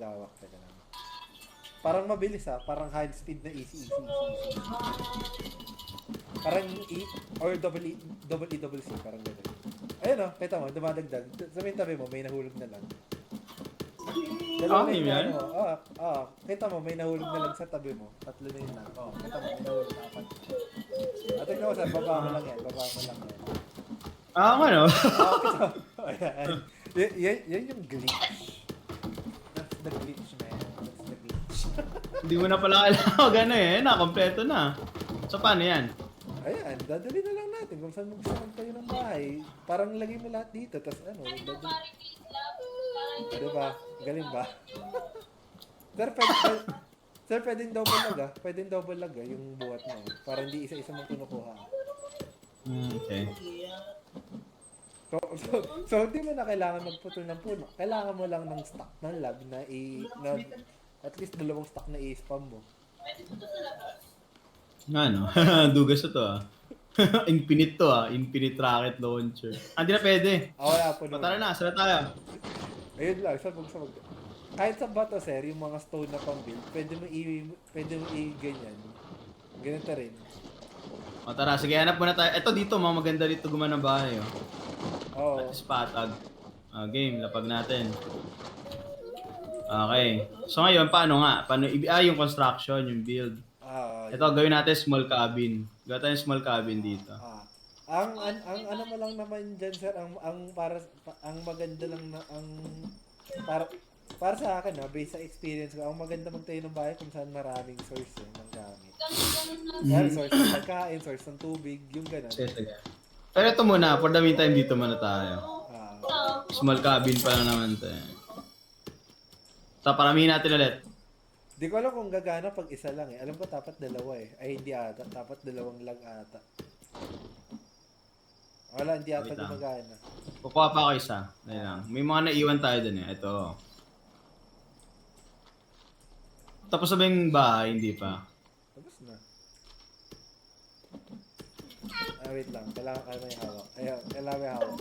maghawak ka lang. Parang mabilis ha, parang high speed na easy, easy, easy, easy. Parang E, or double E, double E, double C, parang gano'n. Ayun o, kita mo, dumadagdag. Sa may tabi mo, may nahulog na lang. Ah, na yun. Oo, oo. Kita mo, may nahulog na lang sa tabi mo. Tatlo na yun lang. Oo, kita mo, may nahulog na apat. At mo sir, baba mo lang yan, baba mo lang yan. Ah, ano? Oo, kita mo. Ayan. Yan yung glitch. The glitch, man. That's the glitch. Hindi mo na pala kailangan gano eh. Na, kompleto na. So, paano yan? Ayan, dadali na lang natin kung saan magsasan kayo ng bahay. Parang lagay mo lahat dito, tapos ano, dadali. Ah, diba? Galing ba? sir, pwede, pwede, sir, pwedeng double lag ah. Pwedeng double lag ah, yung buhat mo. Para hindi isa-isa mong kinukuha. Hmm, okay. So, so, so, hindi mo na kailangan magputol ng puno. Kailangan mo lang ng stock ng lab na i... Na, at least dalawang stock na i-spam mo. Ano? Dugas na to ah. Infinite to ah. Infinite rocket launcher. Ah, Hindi na pwede. Ah, wala po O, tara na, sala tayo. Ayun lang, sa pag sa mag... Kahit sa bato, sir, yung mga stone na pang-build, pwede mo i... Pwede mo i-ganyan. Ganito rin. O tara, sige, hanap muna tayo. Ito dito, mga maganda dito gumawa ng bahay. Oh. Oo. Spatag. Ah, game, lapag natin. Okay. So ngayon, paano nga? Paano, i- ah, yung construction, yung build. Ah, Ito, gawin natin small cabin. Gawin tayo small cabin dito. ah. Ang, ang, ang ano mo lang naman dyan, sir, ang, ang para, pa- ang maganda lang na, ang, para, para sa akin, ha, based sa experience ko, ang maganda magtayo ng bahay kung saan maraming source eh, ng gamit. Kaya source ng pagkain, source ng tubig, yung gano'n. Sige, sige. Pero ito muna, for the meantime, dito muna tayo. Small cabin pa lang naman to eh. So, paramihin natin ulit. di ko alam kung gagana pag isa lang eh. Alam ko dapat dalawa eh. Ay, hindi ata. Dapat dalawang lang ata. Wala, hindi ata Wait lang. gumagana. Kukuha pa ako isa. Ayun lang. May mga naiwan tayo dun eh. Ito. Tapos yung bahay? Hindi pa. Tapos na. Ah, wait lang. Kailangan ka may hawak. Ayun, kailangan may hawak.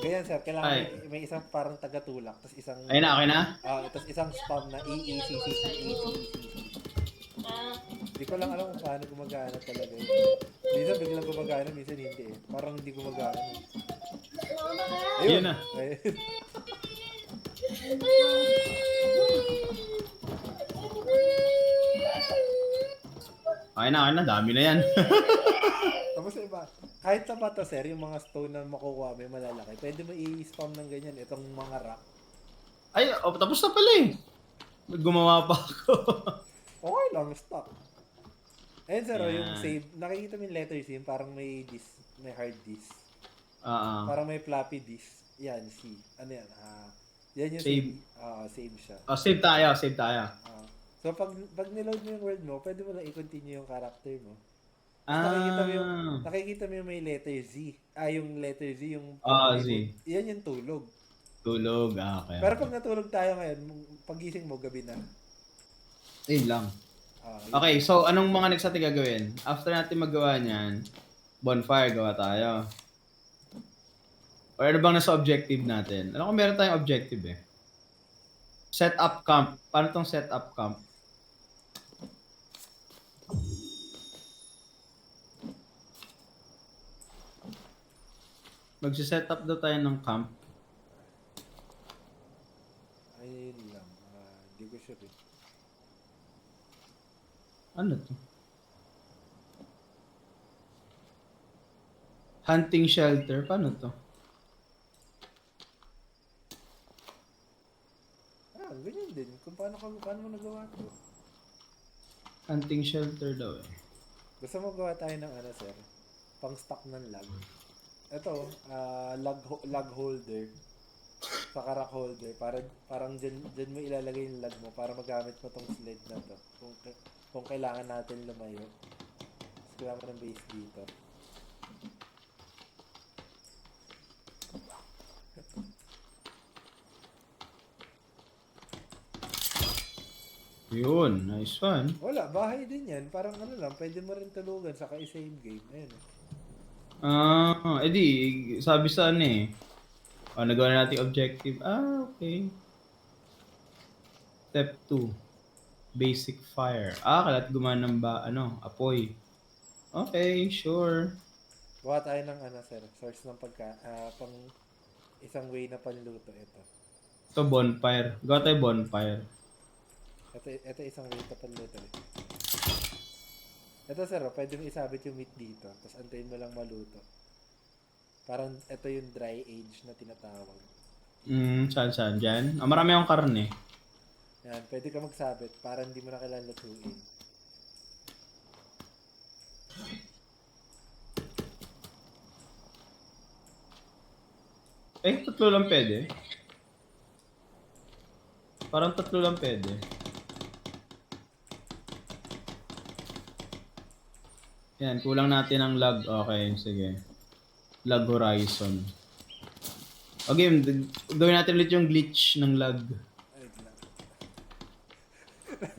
Ganyan sir, kailangan Ay. may, may isang parang tagatulak. Tapos isang... Ayun na, okay na? Ah, tapos isang spam na E, E, C, C, C, E. Hindi ko lang alam kung paano gumagana talaga yun. Minsan biglang gumagana, minsan hindi eh. Parang hindi gumagana. Ayun na. Ayun. Okay na, okay na. Dami na yan. Kahit sa bato sir, yung mga stone na makukuha may malalaki, pwede mo i-spam ng ganyan, itong mga rock. Ay, oh, tapos na pala eh. Gumawa pa ako. Okay lang, stop. Ayun sir, oh, Yan. yung save, nakikita mo yung letters yun, parang may disk, may hard disk. Oo. Parang may floppy disk. Yan, C. Ano yan? Ah, yan yung Save. Ah, save siya. Oh, save tayo, save tayo. Ah. so pag pag niload mo yung world mo, pwede mo lang i-continue yung character mo. Ah. Nakikita mo yung nakikita mo yung may letter Z. Ah, yung letter Z yung Ah, Z. Yan yung tulog. Tulog. Ah, okay. Pero pag natulog tayo ngayon, pagising mo gabi na. Ayun lang. Ah, yun. Okay, so anong mga next natin gagawin? After natin magawa niyan, bonfire gawa tayo. Or ano bang nasa objective natin? Alam ko meron tayong objective eh. Set up camp. Paano tong set up camp? Magsiset up daw tayo ng camp. Ayun lang. Ah, Hindi ko sure. eh. Ano to? Hunting shelter. Paano to? Ah, ganyan din. Kung paano, ka, paano mo nagawa to. Hunting shelter daw eh. Gusto mo gawa tayo ng ano, sir? Pang stock ng lag. Ito, ah lag, ho- lag holder. Sa rock holder. Para, parang dyan, dyan mo ilalagay yung lag mo para magamit mo tong sled na to. Kung, kung kailangan natin lumayo. Tapos kailangan mo ng base dito. Yun, nice one. Wala, bahay din yan. Parang ano lang, pwede mo rin tulugan saka i-save game. Ayun. Eh. Ah, edi, sabi sa ano eh. Oh, nagawa na natin objective. Ah, okay. Step 2. Basic fire. Ah, kalat gumana ng ba, ano, apoy. Okay, sure. Gawa tayo ng ano, sir. Source ng pagka, ah, pang isang way na panluto ito. Ito bonfire. Gawa tayo bonfire. Ito, ito isang way na panluto eh. Ito sir, oh, pwede mo isabit yung meat dito. Tapos antayin mo lang maluto. Parang ito yung dry age na tinatawag. Hmm, saan saan dyan? Ah, marami akong karne. Yan, pwede ka magsabit para hindi mo na kailangan lutuin. Eh, tatlo lang pwede. Parang tatlo lang pwede. Yan, kulang natin ang lag. Okay, sige. Lag horizon. Okay, gawin natin ulit yung glitch ng lag.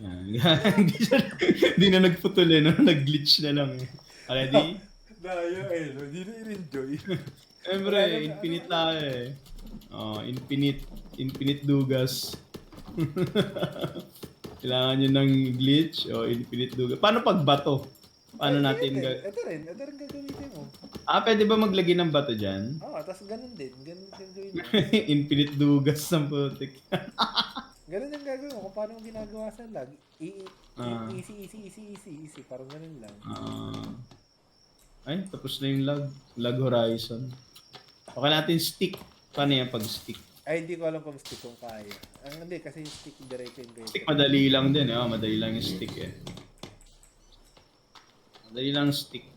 Yan. Hindi na nagputol eh, no? Nag-glitch na lang eh. Ready? Dayo eh, no? hindi na i-enjoy. Siyempre, infinite tayo eh. Oh, infinite, infinite dugas. Kailangan nyo ng glitch o infinite dugas. Paano pag bato? Paano natin Ito, ga- ito rin, ito rin gagamitin mo. Ah, pwede ba maglagay ng bato dyan? Oo, oh, tapos ganun din. Ganun din gawin mo. infinite dugas ng putik. Ganun yung gagawin mo kung paano mo ginagawa sa lag. I- Ah. easy, easy, easy, easy, easy. Parang ganun lang. Ah. ay, tapos na yung lag. Lag horizon. Okay natin stick. Paano yan pag stick? Ay, hindi ko alam kung stick kung kaya. Ang hindi, kasi yung stick diretso yung. Stick madali lang din eh. Oh, madali lang yung stick eh. Madali lang stick.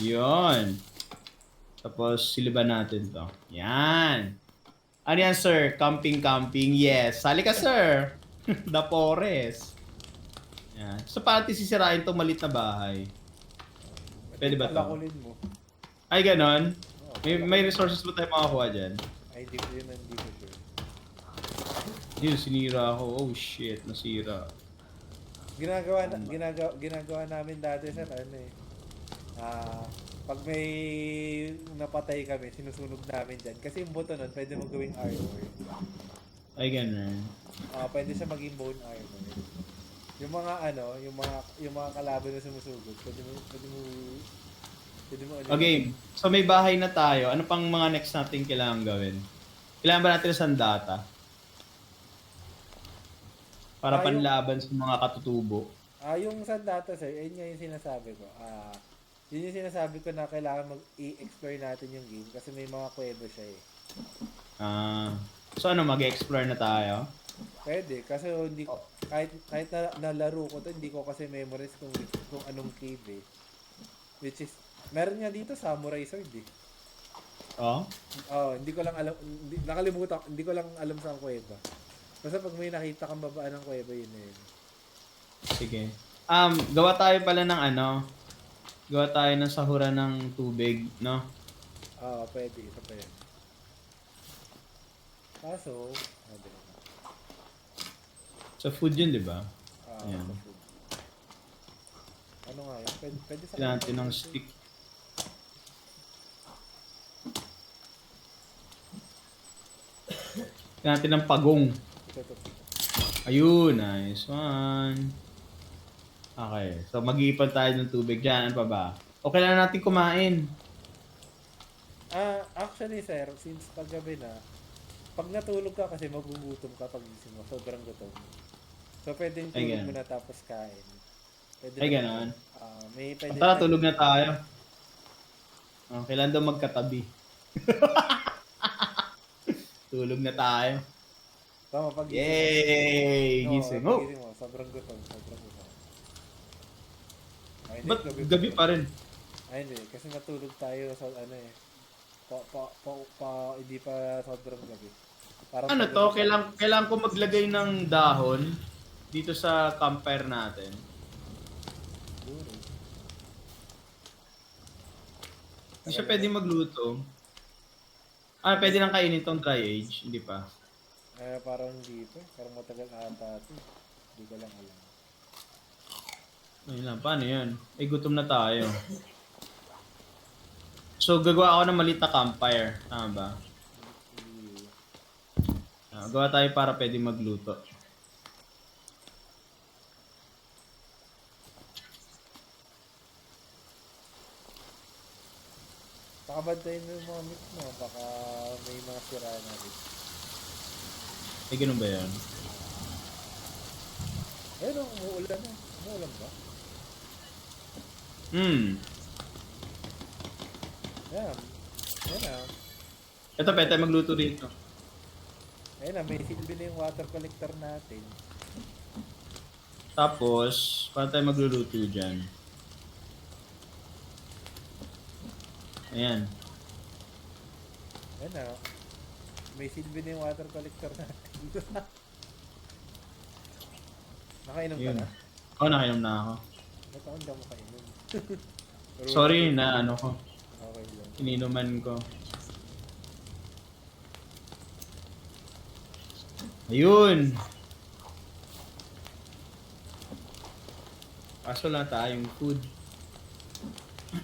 Yun. Tapos siliban natin to. Yan. Ano yan sir? Camping camping? Yes. Sali ka sir. The forest. Yan. So natin sisirain tong malit na bahay? Pwede ba to? Mo. Ay ganon. Oo, May, may resources ba tayo makakuha dyan? Ay, hindi ko yun, hindi ko sure. Yun, sinira ako. Oh shit, nasira. Ginagawa, na, ginagawa, ginagawa namin dati sa ano eh. Ah, pag may napatay kami, sinusunog namin dyan. Kasi yung buto nun, pwede mo gawing armor. Ay ganon. Ah, pwede siya maging bone armor. Yung mga ano, yung mga yung mga kalaban na sumusugod, pwede mo pwede mo pwede mo ano. Okay, so may bahay na tayo. Ano pang mga next natin kailangan gawin? Kailangan ba natin ng sandata? Para Tayo- panlaban sa mga katutubo. Ah, yung sandata sir, yun nga yung sinasabi ko. Ah, yun yung sinasabi ko na kailangan mag-i-explore natin yung game kasi may mga kuweba siya eh. Ah, so ano, mag-explore na tayo? Pwede, kasi hindi ko, kahit, kahit na, nalaro ko to, hindi ko kasi memorize kung, kung anong cave eh. Which is, meron nga dito samurai sword eh. Oh? Oh, hindi ko lang alam, hindi, nakalimutan, hindi ko lang alam sa kuweba. Basta pag may nakita kang babaan ng kuweba, yun na yun. Sige. Um, gawa tayo pala ng ano, gawa tayo ng sahuran ng tubig, no? Ah, pwede, ito pa yan. Kaso, di ba? Sa food yun, di ba? Ah, Ayan. sa food. Ano nga yun? Pwede, pwede sa Kailangan natin ng stick. Kailangan natin ng pagong. Ayun, nice one. Okay, so mag-iipon tayo ng tubig dyan. Ano pa ba? O kailangan natin kumain. Ah, actually sir, since paggabi na, pag natulog ka kasi magugutom ka pag gising mo, sobrang gutom. So pwedeng tulog ganun. mo na tapos kain. Pwede Ay, ganon. Ah, may pwede Tara, tulog na tayo. Oh, kailan daw magkatabi? tulog na tayo. Tama, pag Yay! Oo, Gising. Oh, mo, sobrang gutom, sobrang gutom. Ay, hindi, ba't gabi pa rin? Ay, hindi, kasi natulog tayo sa ano eh. Pa, pa, pa, pa, hindi pa sobrang gabi. Parang Ano to? Kailangan, kailangan ko maglagay ng dahon dito sa campfire natin. Siguro. Hindi siya pwede magluto. Ah, pwede nang kainin tong dry age. Hindi pa. Eh, parang dito. Parang matagal ata ito. Hindi ko lang alam. Ayun lang, paano yan? Eh, gutom na tayo. so, gagawa ako ng malita campfire. Tama ba? Uh, gawa tayo para pwede magluto. Baka bantayin mo yung mga meat mo. Baka may mga sira na rin. Eh, ganun ba yan? Oh, umuulan na. Umuulan ba? Hmm. Yan. Yan na. Ito, pwede tayo magluto dito. Ayun na, may silbi na yung water collector natin. Tapos, paano tayo magluluto dyan? Ayan. Ayun na. May silbi na yung water collector natin. Nakainom ka Yun. na? Oo, oh, nakainom na ako. Ba't ako hindi ako makainom? Sorry na ano ko. Okay lang. Ininuman ko. Ayun! Kaso lang tayong food.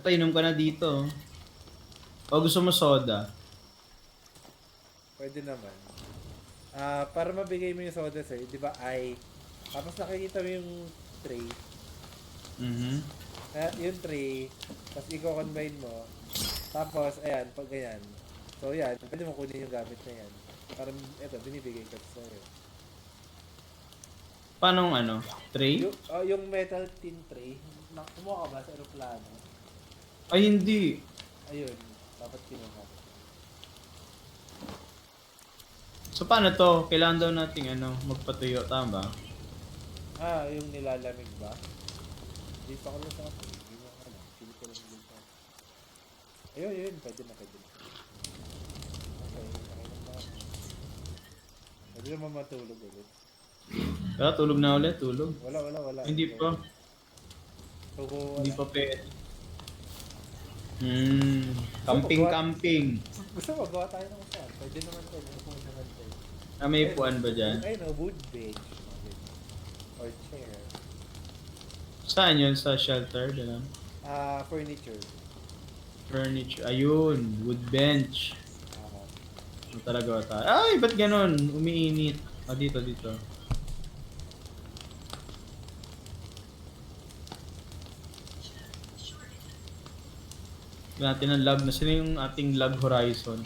Ito, inom ka na dito. O gusto mo soda? Pwede naman. Ah, para mabigay mo yung soda sa'yo, di ba ay... Tapos nakikita mo yung tray. Mhm. Kaya yung tray, tapos i-combine mo. Tapos, ayan, pag ganyan. So, yan, pwede mo kunin yung gamit na yan. Parang, eto, binibigay ko sa'yo. Paano ang ano? Tray? Yung, oh, yung metal tin tray, na, kumuha ka ba sa aeroplano? Ay, hindi. Ayun, dapat kinuha. So, paano to? Kailangan daw nating ano, magpatuyo. Tama ba? Ah, yung nilalamig ba? Dito ko lang sa. Hindi mo alam. Pili ko lang dito. Ayun, ayun. Pwede na, pwede na. Okay, okay na ba? Pwede naman matulog ulit. Kaya tulog na ulit, tulog. Wala, wala, wala. Hindi pa. So, wala. Hindi pa pwede. Hmm. Camping, camping. Gusto mo, gawa tayo ng usan. Pwede naman tayo. Upo naman tayo. Ah, may puan ba dyan? Ayun, oh, wood bench. Or chair. Saan yun? Sa shelter? Ganun. Ah, furniture. Furniture. Ayun. Wood bench. Ah, Ano talaga ba tayo? Ay, ba't ganun? Umiinit. Ah, dito, dito. Natin ang log na sino yung ating log horizon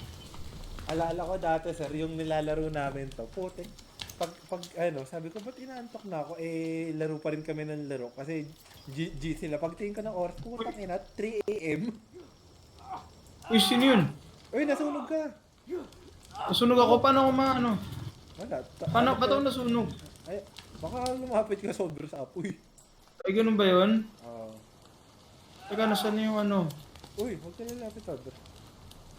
Alala ko dati, sir, yung nilalaro namin to. Putik. Pag, pag, ano, sabi ko, ba't inaantok na ako? Eh, laro pa rin kami ng laro. Kasi, G, G sila. Pagtingin ko ng oras, putang ina, 3 a.m. uy sino yun? Uy, nasunog ka. nasunog ako paano ako maano Wala. Ta- paano ano ba't ako nasunog Ay, baka lumapit ka sobra sa apoy. ay ganun ba yun? Oo. teka nasaan na yung ano uy, huwag ka nilapit sobra.